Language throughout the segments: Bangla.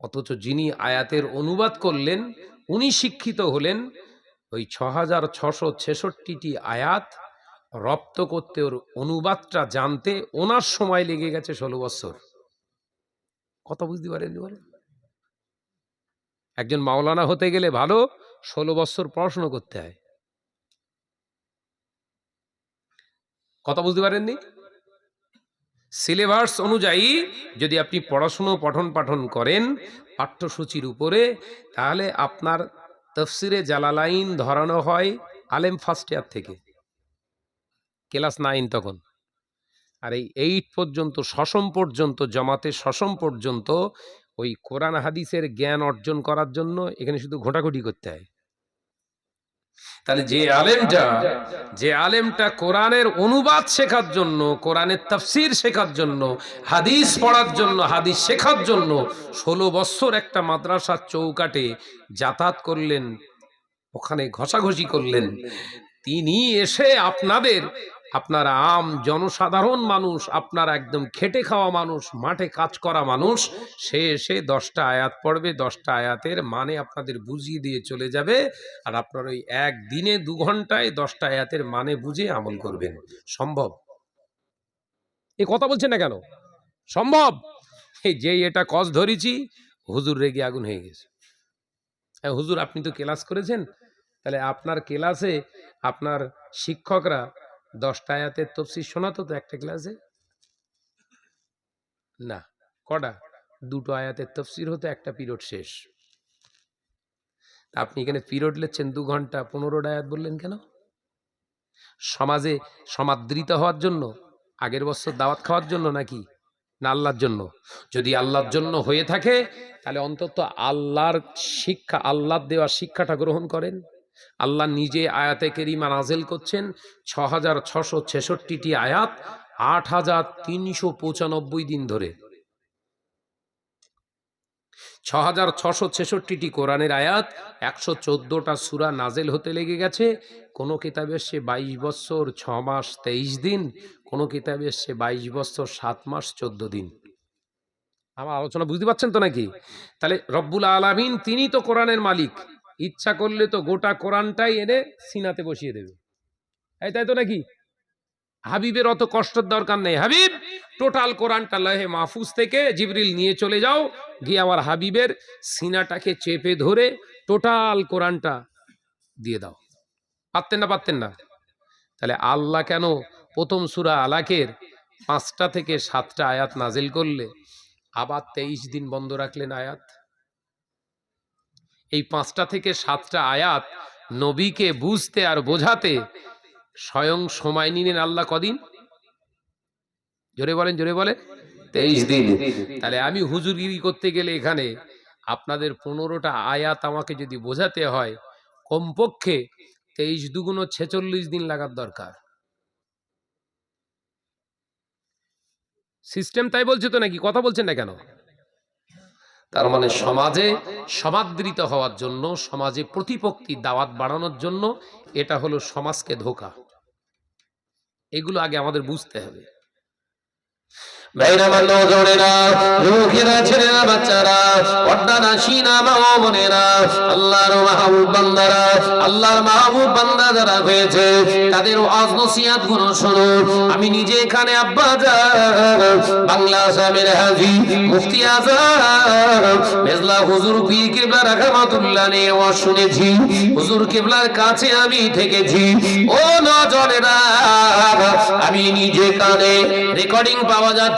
অথচ যিনি আয়াতের অনুবাদ করলেন, উনি শিক্ষিত হলেন। ওই ছ হাজার ছশো ছেষট্টিটি আয়াত রপ্ত করতে ওর অনুবাদটা জানতে ওনার সময় লেগে গেছে ষোলো বছর। কথা বুঝতে পারেন বলেন একজন মাওলানা হতে গেলে ভালো, ষোলো বছর পড়াশুনো করতে হয়। কথা বুঝতে পারেননি? সিলেবাস অনুযায়ী যদি আপনি পড়াশুনো পঠন পাঠন করেন, পাঠ্যসূচির উপরে, তাহলে আপনার তফসিরে জালালাইন ধরানো হয় আলেম ফার্স্ট ইয়ার থেকে। ক্লাস নাইন তখন। আর এই এইট পর্যন্ত সসম পর্যন্ত জমাতে সসম পর্যন্ত ওই কোরআন হাদিসের জ্ঞান অর্জন করার জন্য এখানে শুধু ঘোটাঘুটি করতে হয়। তাহলে যে আলেমটা যে আলেমটা কোরআনের অনুবাদ শেখার জন্য কোরআনের তাফসির শেখার জন্য হাদিস পড়ার জন্য হাদিস শেখার জন্য ষোলো বছর একটা মাদ্রাসার চৌকাটে যাতায়াত করলেন ওখানে ঘষাঘষি করলেন। তিনি এসে আপনাদের আপনারা আম জনসাধারণ মানুষ, আপনারা একদম খেটে খাওয়া মানুষ, মাঠে কাজ করা মানুষ, সে এসে দশটা আয়াত পড়বে, দশটা আয়াতের মানে আপনাদের বুঝিয়ে দিয়ে চলে যাবে, আর আপনার ওই এক দিনে দু ঘন্টায় দশটা আয়াতের মানে বুঝে আমল করবেন। সম্ভব? এ কথা বলছেন না কেন? সম্ভব? এই যে এটা কস ধরেছি, হুজুর রেগে আগুন হয়ে গেছে। হ্যাঁ হুজুর, আপনি তো ক্লাস করেছেন, তাহলে আপনার ক্লাসে আপনার শিক্ষকরা দশটা আয়াতের তফসির শোনাতো তো একটা ক্লাসে? না, কটা? দুটো আয়াতের তফসির হতো একটা পিরিয়ড শেষ। আপনি এখানে পিরিয়ড লিখছেন দু ঘণ্টা, পনেরোটা আয়াত বললেন কেন? সমাজে সমাদৃত হওয়ার জন্য, আগের বছর দাওয়াত খাওয়ার জন্য নাকি? না, আল্লাহর জন্য। যদি আল্লাহর জন্য হয়ে থাকে, তাহলে অন্তত আল্লাহর শিক্ষা, আল্লাহর দেওয়া শিক্ষাটা গ্রহণ করেন। আল্লাহ নিজে আয়াতে কেরিমা নাজেল করছেন ছ হাজার ছশো আয়াত, আট হাজার তিনশো পঁচানব্বই দিন ধরে। ছ হাজার ছশো ছেষট্টিটি কোরআনের আয়াত, একশো চোদ্দোটা সুরা নাজেল হতে লেগে গেছে। কোনো কিতাবে সে বাইশ বছর ছ মাস তেইশ দিন। কোনো কিতাবে সে বাইশ বছর সাত মাস চোদ্দ দিন। আমার আলোচনা বুঝতে পারছেন তো নাকি? তাহলে রব্বুল আলামিন তিনি তো কোরআনের মালিক। ইচ্ছা করলে তো গোটা কোরআনটাই এনে সিনাতে বসিয়ে দেবে। এই তাই তো নাকি? হাবিবের অত কষ্টের দরকার নেই। হাবিব টোটাল কোরআনটা লহে মাহফুজ থেকে জিবরিল নিয়ে চলে যাও, গিয়ে আমার হাবিবের সিনাটাকে চেপে ধরে টোটাল কোরআনটা দিয়ে দাও। পারতেন না পারতেন না? তাহলে আল্লাহ কেন প্রথম সুরা আলাকের পাঁচটা থেকে সাতটা আয়াত নাজিল করলে, আবার তেইশ দিন বন্ধ রাখলেন আয়াত? এই পাঁচটা থেকে সাতটা আয়াত নবীকে বুঝতে আর বোঝাতে স্বয়ং সময় নিলেন আল্লাহ কদিন? জোরে বলেন, জোরে বলে তেইশ দিন। তাহলে আমি হুজুরগিরি করতে গেলে এখানে আপনাদের পনেরোটা আয়াত আমাকে যদি বোঝাতে হয়, কমপক্ষে তেইশ দুগুণ ছেচল্লিশ দিন লাগার দরকার। সিস্টেম তাই বলছে তো নাকি? কথা বলছেন না কেন? তার মানে সমাজে সমাদৃত হওয়ার জন্য সমাজে প্রতিপক্ষী দাওয়াত বাড়ানোর জন্য এটা হলো সমাজকে ধোকা। এগুলো আগে আমাদের বুঝতে হবে। ভাইরা জোরেরা লোকেরা ছেলেরা বাচ্চারা মা বোনেরা, আল্লাহর মাহবুব বান্দারা, আল্লাহর মাহবুব বান্দা যারা হয়েছে তাদেরগুলো শোনো। আমি নিজে এখানে আব্বা বাংলা আসামের হাজি, মুফতি মেজলা হুজুর পীর কিবলা রাহমাতুল্লাহ শুনেছি। হুজুর কিবলার কাছে আমি থেকেছি। ও নজরেরা আমি নিজে কানে রেকর্ডিং পাওয়া যাচ্ছে।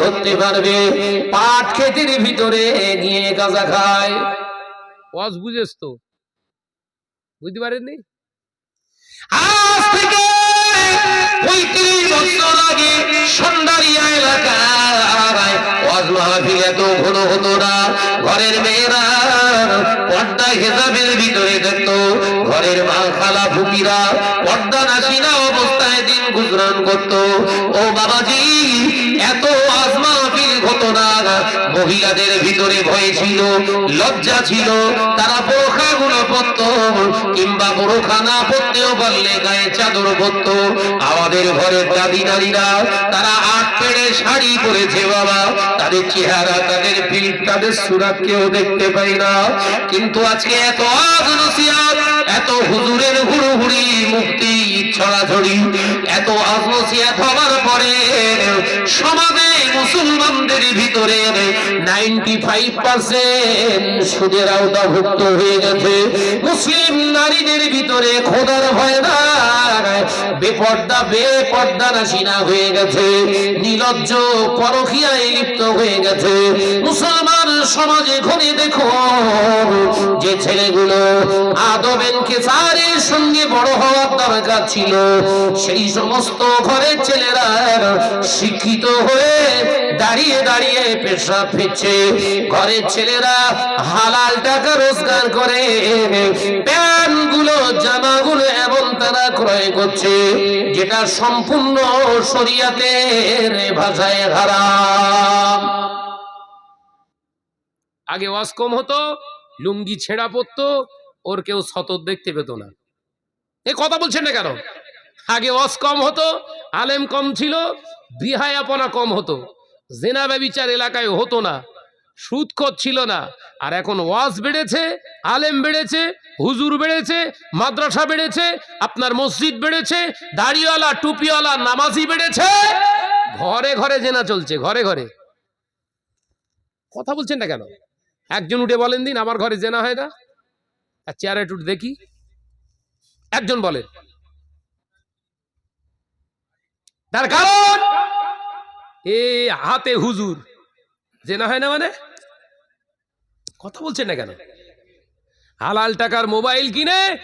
ধরতে পারবে। পাট ক্ষেতের ভিতরে গিয়ে গাঁজা খায়। ওয়াজ বুঝেছ তো? বুঝতে পারেননি? আজ থেকে পঁয়ত্রিশ বছর আগে এলাকায় ওয়াজ মাহফিল এত ঘন হতো না। ঘরের মেয়েরা পর্দা হেজাবের ভিতরে দেখতো। ঘরের মা খালা ফুপিরা পর্দা নাসিনা অবস্থায় দিন গুজরান করত। ও বাবাজি এত আজমা ফিল হতো না মহিলাদের ভিতরে ভয় ছিল, লজ্জা ছিল। তারা বোরখা গুলো পরত, কিংবা বোরখা না পরতেও পারলে গায়ে চাদর পরত। আমাদের ঘরের দাদি নারীরা তারা আট পেড়ে শাড়ি পরেছে বাবা। তাদের চেহারা, তাদের পিঠ, তাদের সুরাত কেউ দেখতে পাই না। কিন্তু আজকে এত আজনসিয়াত এত হুজুরের হুড়ুহুড়ি, মুক্তি ছড়াছড়ি, এত আজনসিয়াত হবার পরে সমাজে মুসলমানদের ভিতরে নাইনটি ফাইভ পার্সেন্ট সুদের আওতাভুক্ত হয়ে গেছে। মুসলিম নারীদের ভিতরে খোদার ভয় না বেপর্দা বেপর্দা নাসিনা হয়ে গেছে, নিলজ্জ পরখিয়ায় লিপ্ত হয়ে গেছে। মুসলমান সমাজে ঘুরে দেখো, যে ছেলেগুলো আদবেন কেসারের সঙ্গে বড় হওয়ার দরকার ছিল। সেই সমস্ত ঘরের ছেলেরা শিক্ষিত হয়ে দাঁড়িয়ে দাঁড়িয়ে পেশা ফিরছে। ঘরের ছেলেরা হালাল টাকা রোজগার করে, প্যান্টগুলো, জামাগুলো এমন তারা ক্রয় করছে, যেটা সম্পূর্ণ শরিয়াতের ভাষায় হারাম। আগে ওয়াজ কম হতো, লুঙ্গি ছেঁড়া পড়তো ওর কেউ সতর দেখতে পেত না। এ কথা বলছেন না কেন? আগে ওয়াজ কম হতো, আলেম কম ছিল বিহায়াপনা কম হতো। জেনা ব্যবিচার এলাকায় হতো না সুদখত ছিল না। আর এখন ওয়াজ বেড়েছে, আলেম বেড়েছে, হুজুর বেড়েছে, মাদ্রাসা বেড়েছে, আপনার মসজিদ বেড়েছে, দাড়িওয়ালা, টুপিওয়ালা, নামাজি বেড়েছে। ঘরে ঘরে জেনা চলছে, ঘরে ঘরে। কথা বলছেন না কেন? একজন উঠে বলেন দিন, আমার ঘরে জেনা হয় না। আর চেয়ারে একটু দেখি। একজন বলেন তার কারণ, এ হাতে হুজুর। জেনা হয় না মানে? কথা বলছেন না কেন? হালাল টাকার মোবাইল কিনে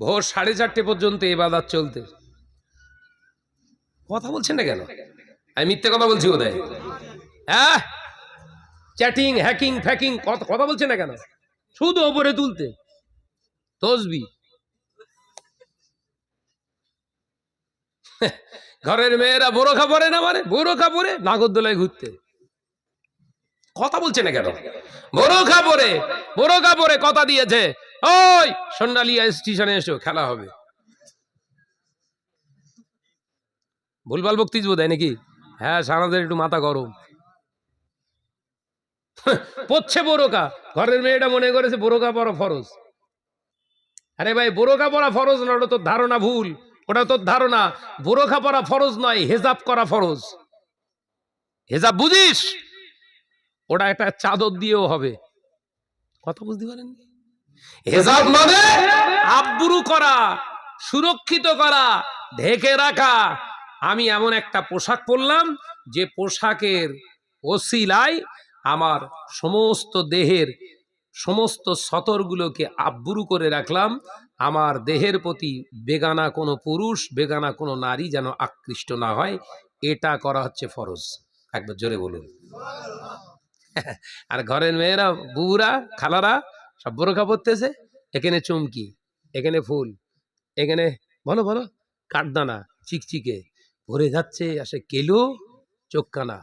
ভোর সাড়ে চারটে পর্যন্ত এ বাজার চলতে। কথা বলছেন না কেন? আমি মিথ্যে কথা বলছি বোধহয়। হ্যাঁ? চ্যাটিং, হ্যাকিং, ফ্যাকিং কথা কথা বলছে না কেন? শুধু ওপরে তুলতে। তসবি। ঘরের মেয়েরা বোরখা পরে না মানে? বোরখা পরে নাগরদোলায় ঘুরতে। কথা বলছে না কেন? বোরখা পরে বোরখা পরে কথা দিয়েছে। ওই সন্ডালিয়া স্টেশনে এসো, খেলা হবে। ভুলভাল বক্তিস বোধ হয় নাকি? হ্যাঁ সারাদের একটু মাথা গরম। পড়ছে বোরকা ঘরের মেয়েটা মনে করেছে বোরকা পরা ফরজ। আরে ভাই বোরকা পরা ফরজ না তোর ধারণা ভুল। ওটা তোর ধারণা। বোরখা পরা ফরজ নয়, হেজাব করা ফরজ। হেজাব বুঝিস? ওটা একটা চাদর দিয়েও হবে। কথা বুঝতে পারেন হেজাব মানে আব্রু করা, সুরক্ষিত করা, ঢেকে রাখা। আমি এমন একটা পোশাক পরলাম, যে পোশাকের ওসিলায় আমার সমস্ত দেহের সমস্ত সতরগুলোকে আব্রু করে রাখলাম আমার দেহের প্রতি বেগানা কোনো পুরুষ, বেগানা কোনো নারী যেন আকৃষ্ট না হয়, এটা করা হচ্ছে ফরজ। একবার জোরে বলুন। আর ঘরের মেয়েরা, বুবুরা, খালারা সব বোরখা পরতেছে, এখানে চুমকি, এখানে ফুল, এখানে, বলো বলো, কাঠদানা চিকচিকে, ভরে যাচ্ছে আসে কেলো চোখকানা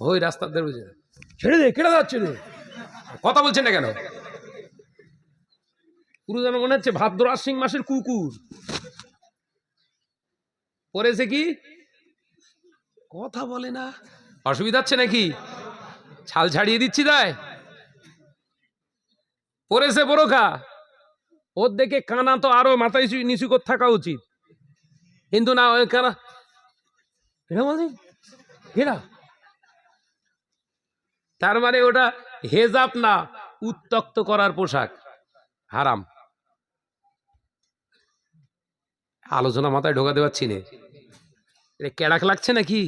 ওই রাস্তাতে বুঝে ছেড়ে দে, কেটে যাচ্ছে কথা বলছেন না কেন? পুরো যেন মনে হচ্ছে ভাদ্র আশ্বিন মাসের কুকুর। পড়েছে কি? কথা বলে না। অসুবিধা হচ্ছে নাকি? ছাল ছাড়িয়ে দিচ্ছি তাই? পড়েছে বোরখা ওর দেখে কানা তো আরও মাথায় নিচু- করে থাকা উচিত। কিন্তু না ওই কানা এটা বলছি? তার মানে ওটা হেজাব না উত্তক্ত করার পোশাক। হারাম। আলোচনা মাথায় ঢোকাতে পারছি না কেড়াক লাগছে নাকি?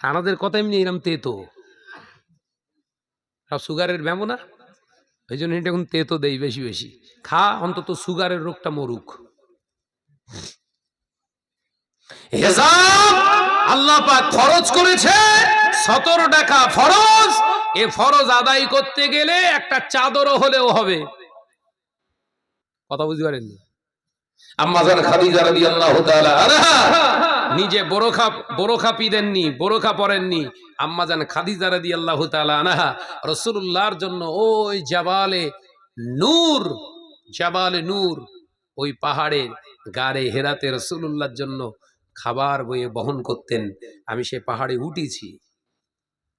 সানাদের কথা এমনি এরম তেতো। সব সুগারের ব্যামো না? ওই জন্য এটা এখন তেতো দেই বেশি বেশি। খা, অন্তত সুগারের রোগটা মরুক। আল্লাহ পাক ফরজ করেছে, সতেরো টাকা ফরজ। এ ফরজ আদায় করতে গেলে একটা চাদরও হলেও হবে। কথা বুঝতে পারেননি? খাদিজা জন্য ওই জাবালে নূর জাবালে নূর, ওই গাড়ে হেরাতে রসুল্লাহর জন্য খাবার বয়ে বহন করতেন। আমি সে পাহাড়ে উঠেছি।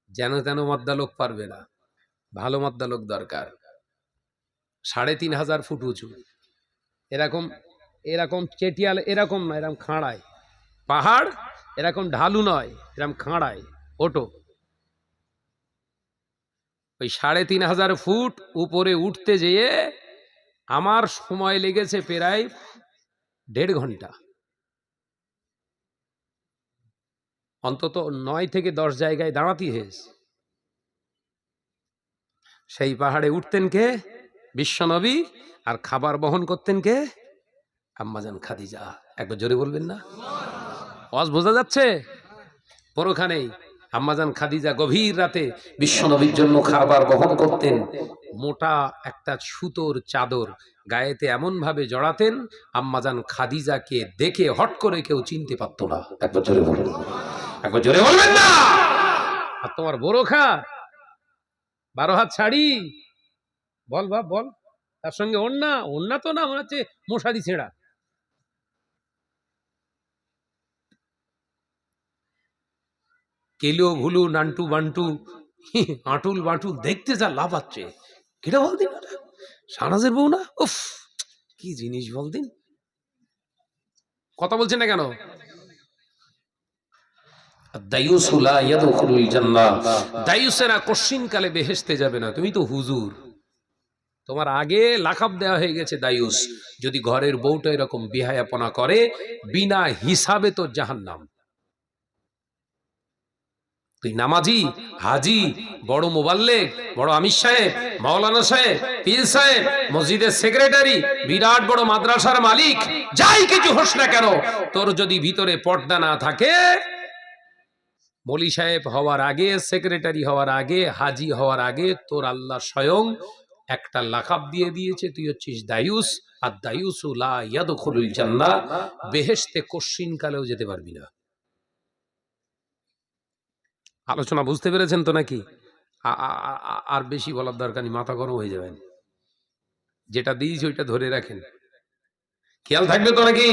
যেন তেন লোক পারবে না। ভালো লোক দরকার। সাড়ে তিন হাজার ফুট উঁচু। এরকম এরকম চেটিয়াল এরকম না এরকম খাঁড়ায়। পাহাড়? এরকম ঢালু নয় এরকম খাঁড়ায় ওটো। ওই সাড়ে তিন হাজার ফুট উপরে উঠতে যেয়ে আমার সময় লেগেছে প্রায় দেড় ঘণ্টা। অন্তত নয় থেকে দশ জায়গায় দাঁড়াতে হয়েছে। সেই পাহাড়ে উঠতেন কে? বিশ্বনবী আর খাবার বহন করতেন কে? আম্মাজান খাদিজা, একবার জোরে বলবেন না? অজ বোঝা যাচ্ছে? পরখানেই আম্মাজান খাদিজা গভীর রাতে বিশ্বনবীর জন্য খাবার বহন করতেন। মোটা একটা সুতোর চাদর গায়েতে এমন ভাবে জড়াতেন, আম্মাজান খাদিজাকে দেখে হট করে কেউ চিনতে পারতো না। একবার জোরে বলুন। একবার জোরে বলবেন না! আর তোমার বড় খা বারো হাত ছাড়ি বল বাপ, বল। তার সঙ্গে অন্যা অন্যা তো না, মনে হচ্ছে মশারি ছেঁড়া। কেলো ভুলু নান্টু বান্টু আঁটুল বাঁটুল দেখতে যা লাভ আছে। কেটা বল দিন ওটা? সানাজের বউ না? উফ, কি জিনিস বল দিন কথা বলছেন না কেন? কালে বেহেস্তে যাবে না। তুমি তো হুজুর। তোমার আগে দেওয়া হয়ে গেছে দায়ুস। যদি ঘরের বউটা এরকম বিহায়াপনা করে, বিনা হিসাবে তো জাহান্নাম। তুই নামাজি, হাজি, বড় মোবাল্লেক, বড় আমির সাহেব, মাওলানা সাহেব, পীর সাহেব, মসজিদের সেক্রেটারি, বিরাট বড় মাদ্রাসার মালিক, যাই কিছু হোস না কেন, তোর যদি ভিতরে পর্দা না থাকে, মলি সাহেব হওয়ার আগে, সেক্রেটারি হওয়ার আগে, হাজি হওয়ার আগে তোর আল্লাহ স্বয়ং একটা লাকাব দিয়ে দিয়েছে, তুই হচ্ছিস দায়ুস, আর দায়ুস লা ইয়াদখুলুল জান্নাহ, বেহেশতে কশ্চিন কালেও যেতে পারবি না। আলোচনা বুঝতে পেরেছেন তো নাকি? আর বেশি বলার দরকার নেই, মাথা গরম হয়ে যাবেন। যেটা দিয়েছি ওইটা ধরে রাখেন। খেয়াল থাকবে তো নাকি?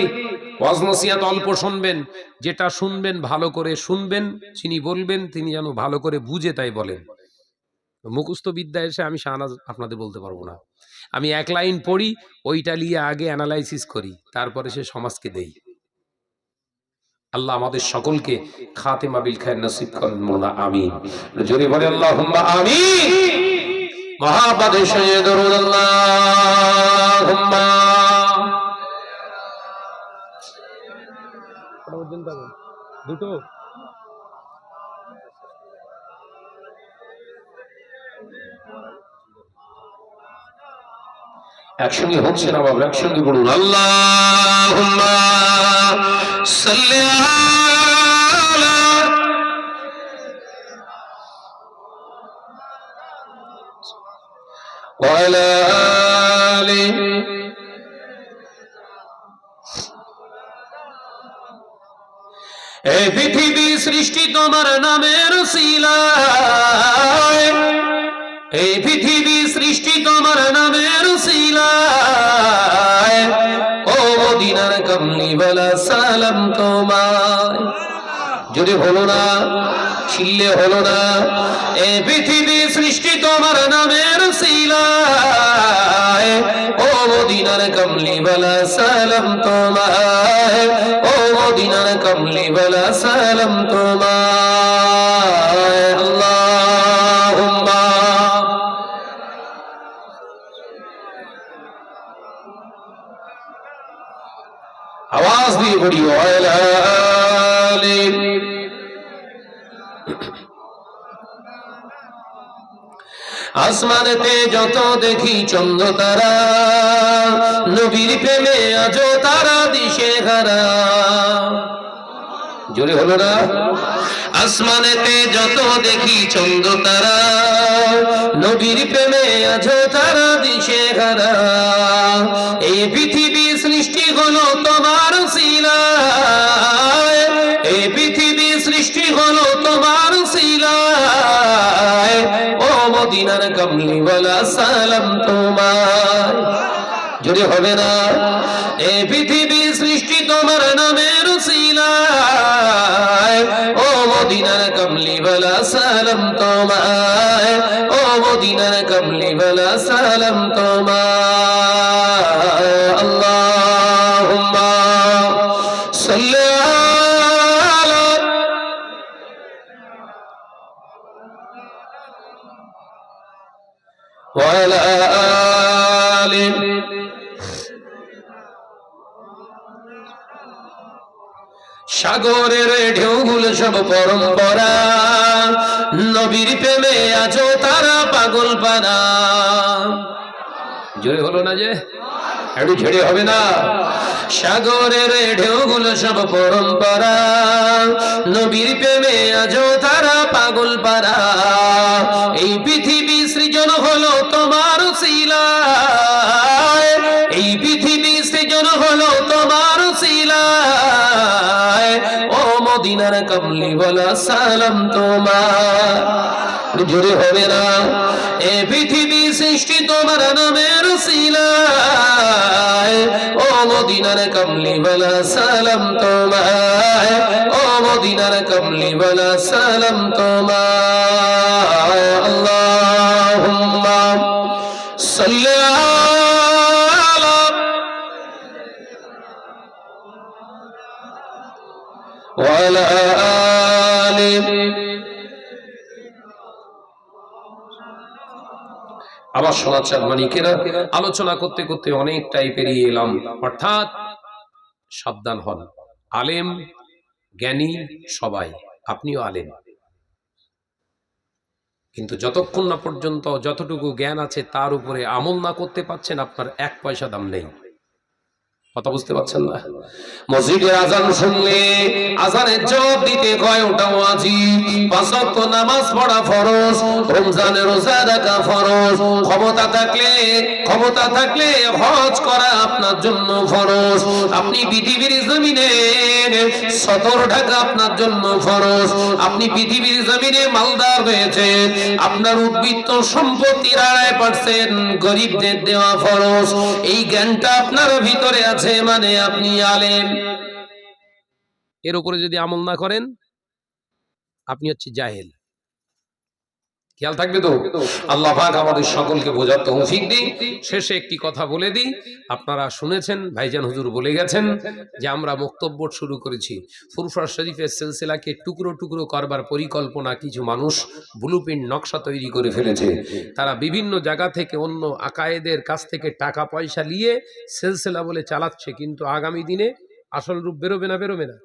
ওয়াজ নসিহাত অল্প শুনবেন, যেটা শুনবেন ভালো করে শুনবেন, যিনি বলবেন তিনি যেন ভালো করে বুঝে তাই বলেন। মুখস্থ বিদ্যা এসে আমি শাহনাজ আপনাদের বলতে পারব না। আমি এক লাইন পড়ি, ওইটা নিয়ে আগে অ্যানালাইসিস করি, তারপরে সে সমাজকে দেই। আল্লাহ আমাদের সকলকে খাতেমা বিল খায় নসিব করেন, মোলা আমিন। জোরে বলে আল্লাহ সৈয়দ দরুদ দুটো। একসঙ্গে হচ্ছে না বাবা, একসঙ্গে বলুন, আল্লাহুম্মা সাল্লি আলা ওয়ালা এই পৃথিবী সৃষ্টি তোমার নামের শিলায় এই পৃথিবী সৃষ্টি তোমার নামের শিলায় যদি হলো না ছিললে হলো না, এ পৃথিবী সৃষ্টি তোমার নামের শিলায়। ও বলা সালাম তোমায়। ও মদিনার কমলি বলা সালাম তোমায়। আলি আসমানেতে যত দেখি চন্দ্র তারা, নবীর প্রেমে আজ তারা দিশে হারা। জোরে হলো না? আসমানেতে যত দেখি চন্দ্র তারা, নবীর প্রেমে আছো তারা দিশে হারা। এই পৃথিবী কমলি বলা যদি হবে না এই পৃথিবী সৃষ্টি তোমার নামের ও মদিনার কমলি বলা সালাম তোমায়। ও মদিনার কমলি বলা সালাম তোমায়। সাগরের ঢেউগুলো সব পরম্পরা। নবীর প্রেমে আছো তারা পাগল পারা জোরে হলো না যে? একটু ঝেড়ে হবে না? সাগরের ঢেউগুলো সব পরম্পরা। নবীর প্রেমে আজো তারা পাগল পারা এই কমলি বলা, সালাম তোমার। জোরে হবে না। এ পৃথিবী সৃষ্টি তোমার নামের শিলায়। ও মদিনার কমলি, বলা, সালাম তোমায় ও মদিনার কমলি, বলা, সালাম তোমায় আলোচনা করতে করতে অনেকটাই পেরিয়ে এলাম। অর্থাৎ সাবধান হন। আলেম, জ্ঞানী সবাই, আপনিও আলেম। কিন্তু যতক্ষণ না পর্যন্ত যতটুকু জ্ঞান আছে তার উপরে আমল না করতে পাচ্ছেন আপনার এক পয়সা দাম নেই। কথা বুঝতে পারছেন না? মসজিদের আজান শুনলে আজানের জবাব দিতে কয় ওটা ওয়াজি নামাজ পড়া ফরজ রমজানের রোজা রাখা ফরজ। ক্ষমতা থাকলে ক্ষমতা থাকলে হজ করা আপনার জন্য ফরজ। আপনি পৃথিবীর জমিনে সতর ঢাকা আপনার জন্য ফরজ। আপনি পৃথিবীর জমিনে মালদার রয়েছে আপনার উদ্বৃত্ত সম্পত্তির আড়াই পার্সেন্ট গরিবদের দেওয়া ফরজ। এই জ্ঞানটা আপনার ভিতরে আছে। মানে আপনি আলেম। এর উপরে যদি আমল না করেন আপনি হচ্ছে জাহেল। খেয়াল থাকবে তো? আল্লাহ পাক আমাদের সকলকে বোঝার তৌফিক দিই শেষে একটি কথা বলে দিই। আপনারা শুনেছেন, ভাইজান হুজুর বলে গেছেন যে আমরা বক্তব্য শুরু করেছি। ফুরফুরা শরীফের সিলসিলাকে টুকরো টুকরো করবার পরিকল্পনা কিছু মানুষ ব্লুপ্রিন্ট নকশা তৈরি করে ফেলেছে। তারা বিভিন্ন জায়গা থেকে অন্য আকায়েদের কাছ থেকে টাকা পয়সা নিয়ে সিলসিলা বলে চালাচ্ছে, কিন্তু আগামী দিনে আসল রূপ বেরোবে না বেরোবে না?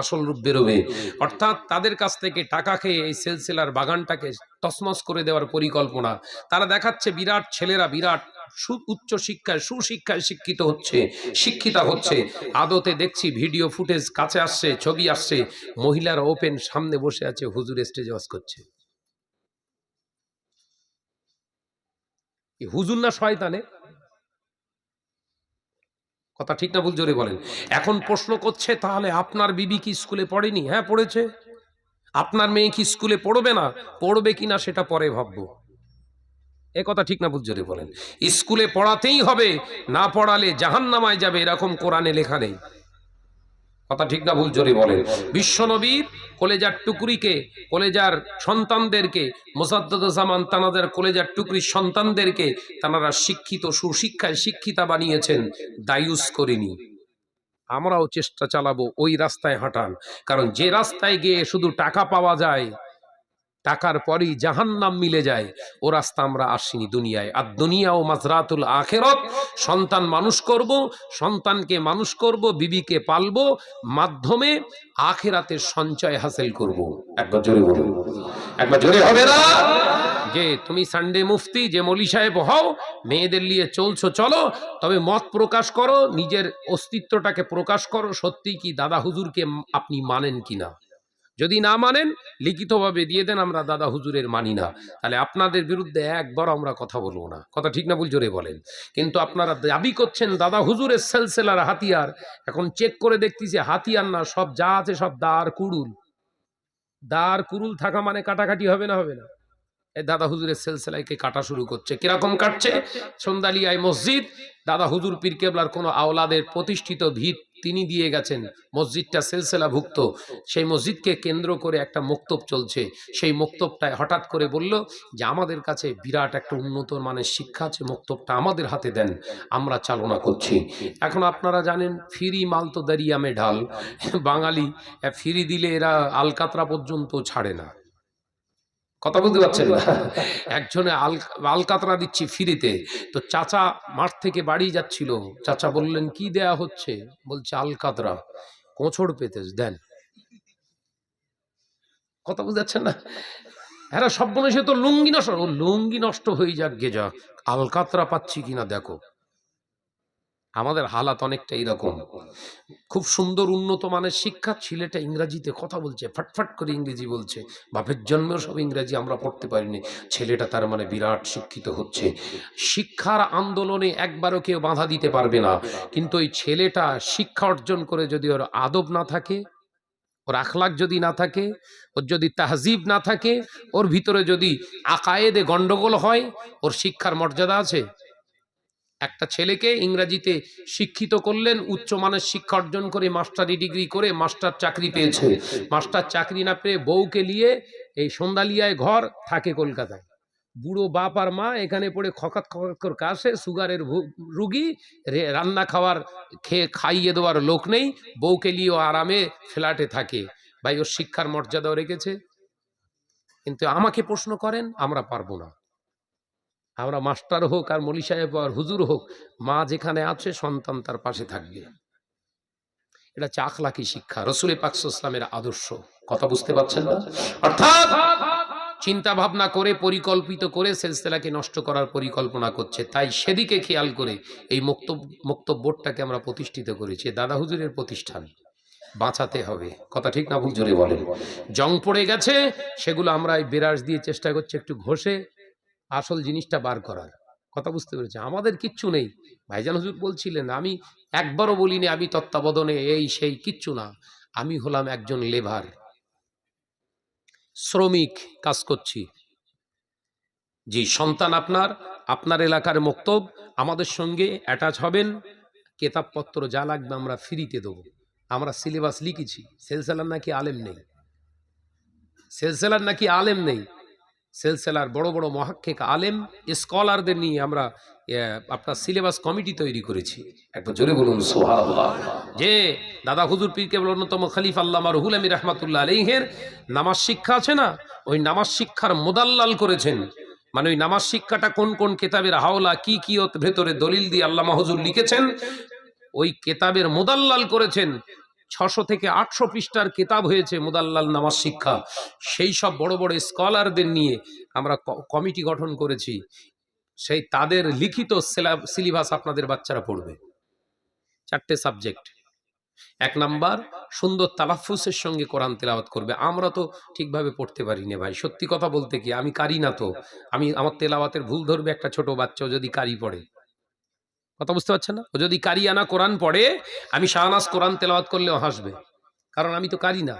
আসল রূপ বেরোবে। অর্থাৎ তাদের কাছ থেকে টাকা খেয়ে এই সেলসেলার বাগানটাকে তসমস করে দেওয়ার পরিকল্পনা। তারা দেখাচ্ছে বিরাট ছেলেরা বিরাট উচ্চ শিক্ষায়, সুশিক্ষায় শিক্ষিত হচ্ছে, শিক্ষিতা হচ্ছে। আদতে দেখছি ভিডিও ফুটেজ কাছে আসছে, ছবি আসছে। মহিলারা ওপেন সামনে বসে আছে, হুজুর স্টেজ ওয়াজ করছে। হুজুর না শয়তানে? কথা ঠিক না ভুল জোরে বলেন। এখন প্রশ্ন করছে, তাহলে আপনার বিবি কি স্কুলে পড়েনি? হ্যাঁ পড়েছে। আপনার মেয়ে কি স্কুলে পড়বে না? পড়বে কিনা সেটা পরে ভাববো। এ কথা ঠিক না ভুল জোরে বলেন। স্কুলে পড়াতেই হবে, না পড়ালে জাহান নামায় যাবে, এরকম কোরআনে লেখা নেই। কথা ঠিক না, ভুল জোরে বলেন। বিশ্বনবীর কলেজার টুকরিকে, কলেজার সন্তানদেরকে মোসাদ্দুজ্জামান তানাদের কলেজার টুকরির সন্তানদেরকে তানারা শিক্ষিত, সুশিক্ষায় শিক্ষিতা বানিয়েছেন, দায়ুস করেনি। আমরাও চেষ্টা চালাবো ওই রাস্তায় হাঁটান কারণ যে রাস্তায় গিয়ে শুধু টাকা পাওয়া যায় টাকার পরেই জাহান্নাম মিলে যায়। ও রাস্তা আমরা আসিনি দুনিয়ায়। আর দুনিয়া ও মাজরাতুল আখেরত, সন্তান মানুষ করব, সন্তানকে মানুষ করব, বিবিকে পালবো, মাধ্যমে আখেরাতের সঞ্চয় হাসিল করব। একবার জোরে বলুন। একবার জোরে হবে না? যে তুমি সানডে মুফতি, যে মলি সাহেব হও, মেয়েদের নিয়ে চলছো, চলো, তবে মত প্রকাশ করো, নিজের অস্তিত্বটাকে প্রকাশ করো। সত্যি কি দাদা হুজুরকে আপনি মানেন কিনা? যদি না মানেন, লিখিতভাবে দিয়ে দেন, আমরা দাদা হুজুরের মানি না। তাহলে আপনাদের বিরুদ্ধে একবার আমরা কথা বলব না। কথা ঠিক না ভুল জোরে বলেন। কিন্তু আপনারা দাবি করছেন, দাদা হুজুরের সেলসেলার হাতিয়ার। এখন চেক করে দেখতেছি, হাতিয়ার না, সব যা আছে সব দার কুড়ুল। দার কুড়ুল থাকা মানে কাটাকাটি হবে না হবে না? এই দাদা হুজুরের সেলসেলাইকে কাটা শুরু করছে? কীরকম কাটছে? সন্দালিয়ায় মসজিদ, দাদা হুজুর পীর কেবলার কোনো আওলাদের প্রতিষ্ঠিত ভিত তিনি দিয়ে গেছেন। মসজিদটা সেলসেলাভুক্ত। সেই মসজিদকে কেন্দ্র করে একটা মক্তব চলছে। সেই মক্তবটায় হঠাৎ করে বলল যে, আমাদের কাছে বিরাট একটা উন্নত মানের শিক্ষা আছে, মক্তবটা আমাদের হাতে দেন। আমরা চালনা করছি। এখন আপনারা জানেন, ফিরি মাল তো দারিয়ামে ঢাল। বাঙালি ফিরি দিলে এরা আলকাতরা পর্যন্ত ছাড়ে না। কথা বুঝতে পারছেন? না একজনে আল, আলকাতরা দিচ্ছি ফ্রিতে। তো চাচা মাঠ থেকে বাড়ি যাচ্ছিল। চাচা বললেন, কি দেয়া হচ্ছে? বলছে, আলকাতরা, কোঁচড় পেতে, দেন। কথা বুঝতে পারছেন না? হ্যাঁ সব সে তো লুঙ্গি নষ্ট লুঙ্গি নষ্ট হয়ে যাক গে যা। আলকাতরা পাচ্ছি কিনা, দেখো। আমাদের হালাত অনেকটা এরকম। খুব সুন্দর, উন্নত মানের শিক্ষা ছেলেটা ইংরাজিতে কথা বলছে, ফাটফাট করে ইংরেজি বলছে। বাপের জন্মেও সব ইংরাজি আমরা পড়তে পারিনি। ছেলেটা তার মানে বিরাট শিক্ষিত হচ্ছে। শিক্ষার আন্দোলনে একবারও কেউ বাধা দিতে পারবে না। কিন্তু ওই ছেলেটা শিক্ষা অর্জন করে যদি ওর আদব না থাকে, ওর আখলাক যদি না থাকে, ওর যদি তাহজিব না থাকে, ওর ভিতরে যদি আকায়েদে গন্ডগোল হয়, ওর শিক্ষার মর্যাদা আছে? একটা ছেলেকে ইংরাজিতে শিক্ষিত করলেন উচ্চমানের শিক্ষা অর্জন করে মাস্টারি ডিগ্রি করে মাস্টার চাকরি পেয়েছে। মাস্টার চাকরি না পেয়ে বউকে নিয়ে এই সন্ধ্যালিয়ায় ঘর থাকে কলকাতায়। বুড়ো বাপ আর মা এখানে পড়ে খকাত খকাত করে কাশে, সুগারের রুগী রান্না খাওয়ার খেয়ে খাইয়ে দেওয়ার লোক নেই, বউকে নিয়েও আরামে ফ্ল্যাটে থাকে। ভাই, ওর শিক্ষার মর্যাদাও রেখেছে। কিন্তু আমাকে প্রশ্ন করেন, আমরা পারব না। আমরা মাস্টার হোক আর মলি সাহেব আর হুজুর হোক, মা যেখানে আছে সন্তান তার পাশে থাকবে। এটা হচ্ছে আখলাকি শিক্ষা রসুল পাকসামের আদর্শ। কথা বুঝতে পারছেন না? অর্থাৎ চিন্তা ভাবনা করে, পরিকল্পিত করে সেলসেলাকে নষ্ট করার পরিকল্পনা করছে। তাই সেদিকে খেয়াল করে এই মুক্তব, মুক্তব্যটাকে আমরা প্রতিষ্ঠিত করেছি। দাদা হুজুরের প্রতিষ্ঠান, বাঁচাতে হবে। কথা ঠিক না ভুল? জোরে বলেন। জং পড়ে গেছে, সেগুলো আমরা এই বিরাজ দিয়ে চেষ্টা করছি একটু ঘষে আসল জিনিসটা বার করার। কথা বুঝতে পেরেছি আমাদের কিচ্ছু নেই। ভাইজান হুজুর বলছিলেন, আমি একবারও বলিনি আমি তত্ত্বাবধানে এই সেই কিচ্ছু না। আমি হলাম একজন লেবার। শ্রমিক কাজ করছি। জি সন্তান আপনার আপনার এলাকার মক্তব, আমাদের সঙ্গে অ্যাটাচ হবেন। কেতাবপত্র যা লাগবে আমরা ফ্রিতে দেবো। আমরা সিলেবাস লিখেছি। সেলসেলার নাকি আলেম নেই। সেলসেলার নাকি আলেম নেই। সেলসেলার বড় বড় মহাক্ষিক আলেম, স্কলারদের নিয়ে আমরা আপনার সিলেবাস কমিটি তৈরি করেছি। একবার জোরে বলুন যে, দাদা হুজুর পীর কেবল অন্যতম খলিফ আল্লামা রুহুল আলী রহমাতুল্লাহ আলিহের নামাজ শিক্ষা আছে না? ওই নামাজ শিক্ষার মোদাল্লাল করেছেন। মানে ওই নামাজ শিক্ষাটা কোন কোন কেতাবের হাওলা, কি কি ভেতরে দলিল দিয়ে আল্লামা হুজুর লিখেছেন? ওই কেতাবের মোদাল্লাল করেছেন। ছশো থেকে আটশো পৃষ্ঠার কেতাব হয়েছে মুদাল্লাল নামাজ শিক্ষা। সেই সব বড় বড় স্কলারদের নিয়ে আমরা কমিটি গঠন করেছি। সেই তাদের লিখিত সিলেবাস আপনাদের বাচ্চারা পড়বে। চারটে সাবজেক্ট। এক নাম্বার, সুন্দর তালাফুসের সঙ্গে কোরআন তেলাওয়াত করবে। আমরা তো ঠিকভাবে পড়তে পারি না ভাই। সত্যি কথা বলতে কি, আমি কারি না তো। আমি আমার তেলাওয়াতের ভুল ধরবে একটা ছোট বাচ্চা ও যদি কারি পড়ে। কথা বুঝতে পারছেন না? ও যদি কারি আনা কোরআন পড়ে, আমি শাহনাজ কোরআন তেলাওয়াত করলেও হাসবে। কারণ আমি তো কারি না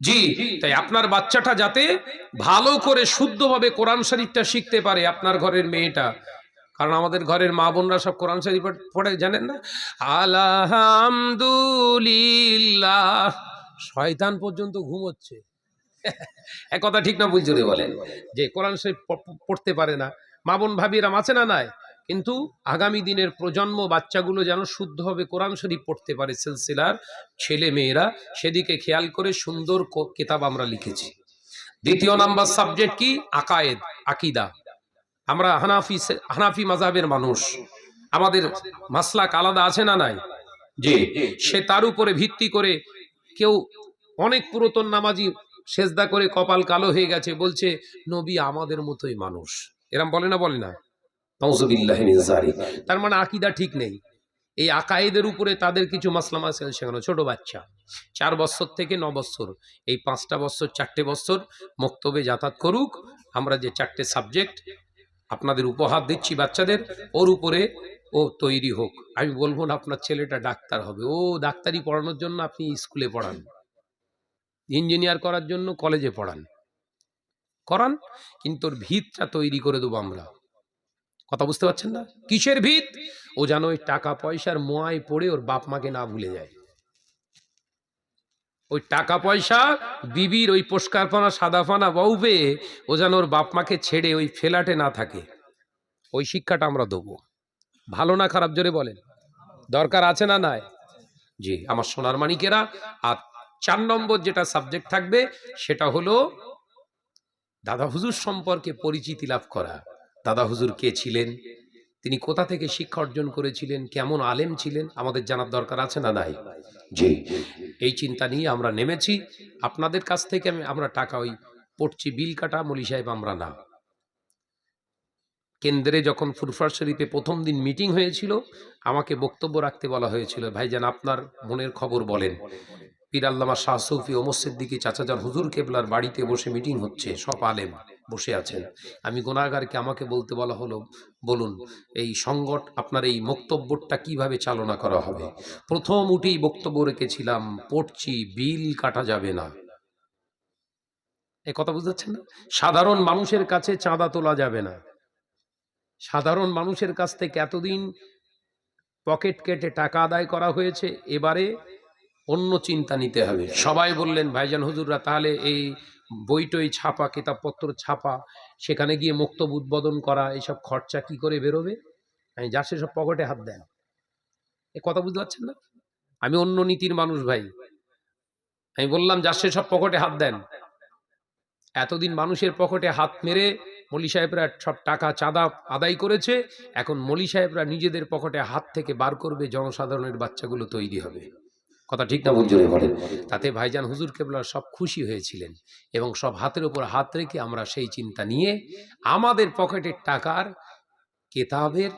জি, তাই আপনার বাচ্চাটা যাতে ভালো করে শুদ্ধভাবে কোরআন শরীফটা শিখতে পারে আপনার ঘরের মেয়েটা। কারণ আমাদের ঘরের মা বোনরা সব কোরআন শরীফ পড়ে জানেন না? আলহামদুলিল্লাহ। শয়তান পর্যন্ত ঘুমোচ্ছে এক কথা ঠিক না বুঝতে বলেন। যে কোরআন শরীফ পড়তে পারে না। মা বোন ভাবিরাম আছে না নাই? কিন্তু আগামী দিনের প্রজন্ম বাচ্চাগুলো যেন শুদ্ধভাবে কোরআন শরীফ পড়তে পারে সিলসিলার ছেলে মেয়েরা, সেদিকে খেয়াল করে সুন্দর কিতাব আমরা লিখেছি। দ্বিতীয় নাম্বার সাবজেক্ট কি? আকায়েদ, আকিদা। আমরা হানাফি হানাফি মাজাবের মানুষ। আমাদের মাসলাক আলাদা আছে না নাই? যে সে তার উপরে ভিত্তি করে কেউ অনেক পুরাতন নামাজি সেজদা করে কপাল কালো হয়ে গেছে, বলছে, নবী আমাদের মতোই মানুষ। এরম বলে না বলে না। তার মানে আকিদা ঠিক নেই। এই আকায়েদের উপরে তাদের কিছু মাসলা মাসাইল শেখানো ছোট বাচ্চা। চার বছর থেকে ন বছর। এই পাঁচটা বছর, চারটে বছর মক্তবে যাতায়াত করুক। আমরা যে চারটে সাবজেক্ট আপনাদের উপহার দিচ্ছি বাচ্চাদের, ওর উপরে ও তৈরি হোক। আমি বলব না আপনার ছেলেটা ডাক্তার হবে। ও ডাক্তারি পড়ানোর জন্য আপনি স্কুলে পড়ান। ইঞ্জিনিয়ার করার জন্য কলেজে পড়ান। করান, কিন্তু ওর ভিতটা তৈরি করে দেবো আমরা। কথা বুঝতে পারছেন না? কিসের ভিত? ও যেন ওই টাকা পয়সার মোয়ায় পড়ে ওর বাপ মাকে না ভুলে যায়। ওই টাকা পয়সা বিবির ওই পোস্কারপানা সাদাফানা বউ পেয়ে ও যেন ওর বাপ মাকে ছেড়ে ওই ফেলাটে না থাকে। ওই শিক্ষাটা আমরা দেবো। ভালো না খারাপ জোরে বলেন? দরকার আছে না নাই? জি, আমার সোনার মানিকেরা, আর চার নম্বর যেটা সাবজেক্ট থাকবে, সেটা হলো দাদা হুজুর সম্পর্কে পরিচিতি লাভ করা। দাদা হুজুর কে ছিলেন? তিনি কোথা থেকে শিক্ষা অর্জন করেছিলেন? কেমন আলেম ছিলেন? আমাদের জানার দরকার আছে না নাই? জি। এই চিন্তা নিয়ে আমরা নেমেছি। আপনাদের কাছ থেকে আমি আমরা টাকা ওই পড়ছি বিল কাটা মলি সাহেব আমরা না। কেন্দ্রে যখন ফুরফার শরীফে প্রথম দিন মিটিং হয়েছিল আমাকে বক্তব্য রাখতে বলা হয়েছিল ভাইজান আপনার মনের খবর বলেন। পীর আল্লামা শাহ সৌফি ওমর সিদ্দিকী চাচাজান হুজুর কেবলার বাড়িতে বসে মিটিং হচ্ছে, সব আলেম বসে আছেন। আমি গোনাগারকে আমাকে বলতে বলা হলো, বলুন, এই সংগঠ আপনার এই বক্তব্যটা কীভাবে চালনা করা হবে? প্রথম উঠেই বক্তব্য রেখেছিলাম, পড়ছি, বিল কাটা যাবে না। এ কথা বুঝতে না? সাধারণ মানুষের কাছে চাঁদা তোলা যাবে না। সাধারণ মানুষের কাছ থেকে এতদিন পকেট কেটে টাকা আদায় করা হয়েছে, এবারে অন্য চিন্তা নিতে হবে। সবাই বললেন ভাইজান হুজুররা তাহলে এই বইটই ছাপা কিতাবপত্র ছাপা সেখানে গিয়ে মুক্তব উদ্বোধন করা এইসব খরচা কি করে বেরোবে? আমি যা সেসব পকেটে হাত দেন। এ কথা বুঝতে পারছেন না? আমি অন্য নীতির মানুষ ভাই। আমি বললাম যা সেসব পকেটে হাত দেন। এতদিন মানুষের পকেটে হাত মেরে মলি সাহেবরা সব টাকা চাঁদা আদায় করেছে এখন মলি সাহেবরা নিজেদের পকেটে হাত থেকে বার করবে জনসাধারণের বাচ্চাগুলো তৈরি হবে। কথা ঠিক না ভুল জোরে বলেন তাতে ভাইজান হুজুর কেবলা সব খুশি হয়েছিলেন এবং সব হাতের উপর হাত রেখে আমরা সেই চিন্তা নিয়ে আমাদের পকেটের টাকার কেতাবের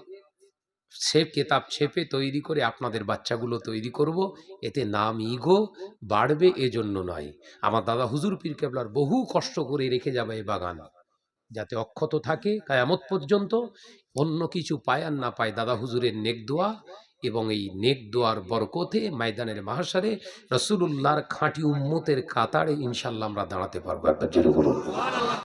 সে কেতাব ছেপে তৈরি করে আপনাদের বাচ্চাগুলো তৈরি করব। এতে নাম ইগো বাড়বে এজন্য নয়। আমার দাদা হুজুর পীর কেবলার বহু কষ্ট করে রেখে যাবে এই বাগান যাতে অক্ষত থাকে কায়ামত পর্যন্ত অন্য কিছু পায় আর না পায় দাদা হুজুরের নেক দোয়া। এবং এই নেক দোয়ার বরকতে ময়দানের মাহাসারে রসুলুল্লাহর খাঁটি উম্মতের কাতারে ইনশাল্লাহ আমরা দাঁড়াতে পারব। একটা বলুন।